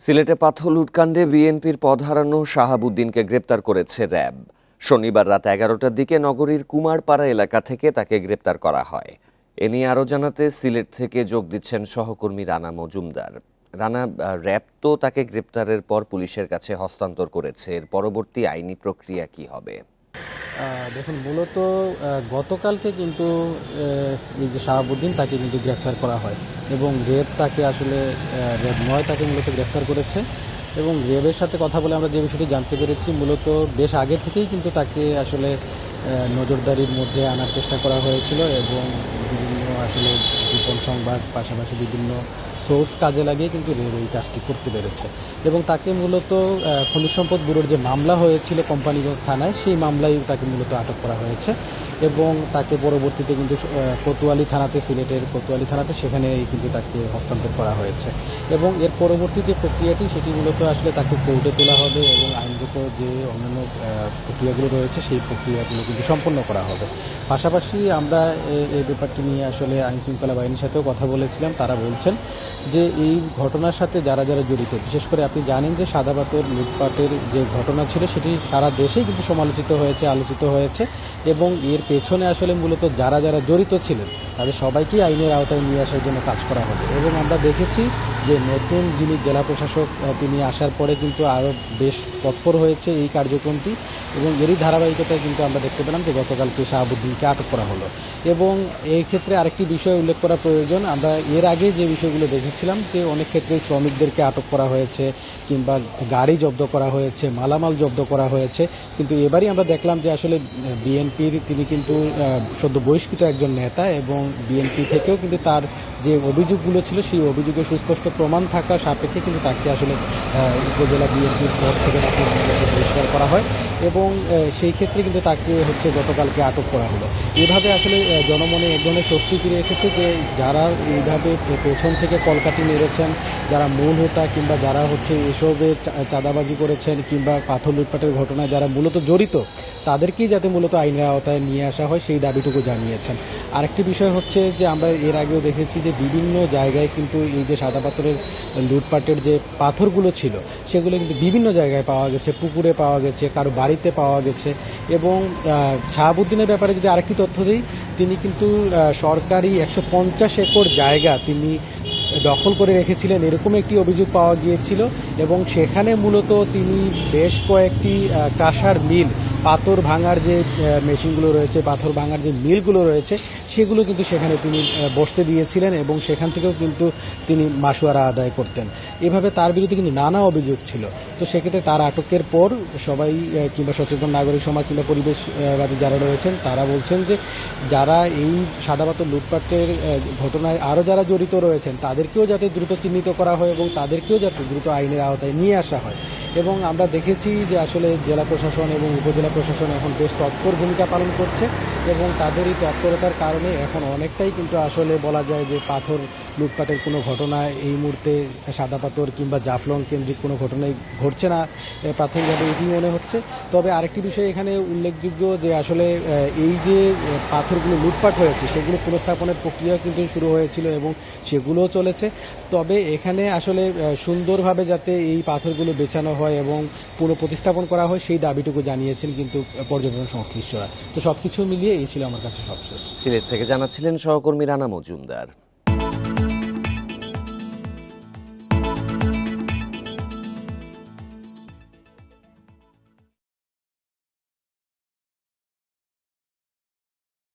সিলেটে পাথর লুটকাণ্ডে বিএনপির পদ হারানো শাহাবুদ্দিনকে গ্রেপ্তার করেছে র্যাব। শনিবার রাত এগারোটার দিকে নগরীর কুমারপাড়া এলাকা থেকে তাকে গ্রেপ্তার করা হয়। এ নিয়ে আরও জানাতে সিলেট থেকে যোগ দিচ্ছেন সহকর্মী রানা মজুমদার। রানা র্যাব তো তাকে গ্রেপ্তারের পর পুলিশের কাছে হস্তান্তর করেছে। এর পরবর্তী আইনি প্রক্রিয়া কি হবে? দেখুন, মূলত গতকালকে কিন্তু এই যে শাহাবুদ্দিন তাকে কিন্তু গ্রেফতার করা হয় এবং রেব তাকে আসলে রেব নয়, তাকে মূলত গ্রেফতার করেছে এবং রেবের সাথে কথা বলে আমরা যে বিষয়টি জানতে পেরেছি, মূলত বেশ আগে থেকেই কিন্তু তাকে আসলে নজরদারির মধ্যে আনার চেষ্টা করা হয়েছিল এবং আসলে গোপন সংবাদ, পাশাপাশি বিভিন্ন সোর্স কাজে লাগিয়ে কিন্তু রেল এই কাজটি করতে পেরেছে। এবং তাকে মূলত খনিজ সম্পদ ব্যুরোর যে মামলা হয়েছিল কোম্পানিগঞ্জ থানায়, সেই মামলায় তাকে মূলত আটক করা হয়েছে। এবং তাকে পরবর্তীতে কিন্তু কোতোয়ালি থানাতে, সিলেটের কোতোয়ালি থানাতে সেখানে কিন্তু তাকে হস্তান্তর করা হয়েছে। এবং এর পরবর্তী যে প্রক্রিয়াটি, সেটি মূলত আসলে তাকে কোর্টে তোলা হবে এবং আইনগত যে অন্যান্য প্রক্রিয়াগুলো রয়েছে, সেই প্রক্রিয়াগুলো কিন্তু সম্পন্ন করা হবে। পাশাপাশি আমরা এই ব্যাপারটি নিয়ে আসলে আইন শৃঙ্খলা বাহিনীর সাথেও কথা বলেছিলাম। তারা বলছেন যে এই ঘটনার সাথে যারা যারা জড়িত, বিশেষ করে আপনি জানেন যে সাদাপাতর লুটপাটের যে ঘটনা ছিল, সেটি সারা দেশেই কিন্তু সমালোচিত হয়েছে, আলোচিত হয়েছে এবং এর পেছনে আসলে মূলত যারা যারা জড়িত ছিলেন, তাদের সবাইকেই আইনের আওতায় নিয়ে আসার জন্য কাজ করা হবে। এবং আমরা দেখেছি যে নতুন যিনি জেলা প্রশাসক তিনি আসার পরে কিন্তু আরও বেশ তৎপর হয়েছে এই কার্যক্রমটি। এবং এরই ধারাবাহিকতায় কিন্তু আমরা দেখতে পেলাম যে গতকালকে শাহাবুদ্দিনকে আটক করা হলো। এবং এই ক্ষেত্রে আরেকটি বিষয় উল্লেখ করা প্রয়োজন। আমরা এর আগে যে বিষয়গুলো দেখেছিলাম যে অনেক ক্ষেত্রে শ্রমিকদেরকে আটক করা হয়েছে কিংবা গাড়ি জব্দ করা হয়েছে, মালামাল জব্দ করা হয়েছে। কিন্তু এবারই আমরা দেখলাম যে আসলে বিএনপির তিনি কিন্তু সদ্য বহিষ্কৃত একজন নেতা এবং বিএনপি থেকেও কিন্তু তার যে অভিযোগগুলো ছিল, সেই অভিযোগের সুস্পষ্ট প্রমাণ থাকা সাপেক্ষে কিন্তু তাকে আসলে উপজেলা বিএনপির পদ থেকে তাকে বহিষ্কার করা হয়। এবং সেই ক্ষেত্রে কিন্তু তাকে হচ্ছে গতকালকে আটক করা হলো। এভাবে আসলে জনমনে এক ধরনের স্বস্তি ফিরে এসেছে যে, যারা এইভাবে পেছন থেকে কলকাতি মেরেছেন, যারা মূল হোতা কিংবা যারা হচ্ছে এসবে চাঁদাবাজি করেছেন কিংবা পাথর লুটপাটের ঘটনায় যারা মূলত জড়িত তাদেরকেই যাতে মূলত আইনের আওতায় নিয়ে আসা হয় সেই দাবিটুকু জানিয়েছেন। আরেকটি বিষয় হচ্ছে যে, আমরা এর আগেও দেখেছি যে, বিভিন্ন জায়গায় কিন্তু এই যে সাদা পাথরের লুটপাটের যে পাথরগুলো ছিল, সেগুলো কিন্তু বিভিন্ন জায়গায় পাওয়া গেছে। পুকুরে পাওয়া গেছে, কারও বাড়িতে পাওয়া গেছে এবং শাহাবুদ্দিনের ব্যাপারে যদি আরেকটি তথ্য দিই, তিনি কিন্তু সরকারি একশো পঞ্চাশ একর জায়গা তিনি দখল করে রেখেছিলেন। এরকম একটি অভিযোগ পাওয়া গিয়েছিল এবং সেখানে মূলত তিনি বেশ কয়েকটি কাঁসার মিল পাথর ভাঙার যে মেশিনগুলো রয়েছে, পাথর ভাঙার যে মিলগুলো রয়েছে, সেগুলো কিন্তু সেখানে তিনি বসতে দিয়েছিলেন এবং সেখান থেকেও কিন্তু তিনি মাসুয়ারা আদায় করতেন। এভাবে তার বিরুদ্ধে কিন্তু নানা অভিযোগ ছিল। তো সেক্ষেত্রে তার আটকের পর সবাই কিংবা সচেতন নাগরিক সমাজ কিংবা পরিবেশবাদী যারা রয়েছেন, তারা বলছেন যে যারা এই সাদাপাতর লুটপাটের ঘটনায় আরও যারা জড়িত রয়েছেন, তাদেরকেও যাতে দ্রুত চিহ্নিত করা হয় এবং তাদেরকেও যাতে দ্রুত আইনের আওতায় নিয়ে আসা হয়। এবং আমরা দেখেছি যে আসলে জেলা প্রশাসন এবং উপজেলা প্রশাসন এখন বেশ তৎপর ভূমিকা পালন করছে এবং তাদের এই তৎপরতার কারণে এখন অনেকটাই কিন্তু আসলে বলা যায় যে পাথর লুটপাটের কোনো ঘটনা এই মুহূর্তে সাদা পাথর কিংবা জাফলং কেন্দ্রিক কোনো ঘটনাই ঘটছে না প্রাথমিকভাবে এটি মনে হচ্ছে। তবে আরেকটি বিষয় এখানে উল্লেখযোগ্য যে আসলে এই যে পাথরগুলো লুটপাট হয়েছে, সেগুলো পুনঃস্থাপনের প্রক্রিয়া কিন্তু শুরু হয়েছিল এবং সেগুলোও চলেছে। তবে এখানে আসলে সুন্দরভাবে যাতে এই পাথরগুলো বেছানো হয় এবং পুনঃপ্রতিস্থাপন করা হয়, সেই দাবিটুকু জানিয়েছেন কিন্তু পর্যটন সংশ্লিষ্টরা। তো সব কিছু মিলিয়ে এই ছিল আমার কাছে সবশেষ। সিলেট থেকে জানাচ্ছিলেন সহকর্মী রানা মজুমদার।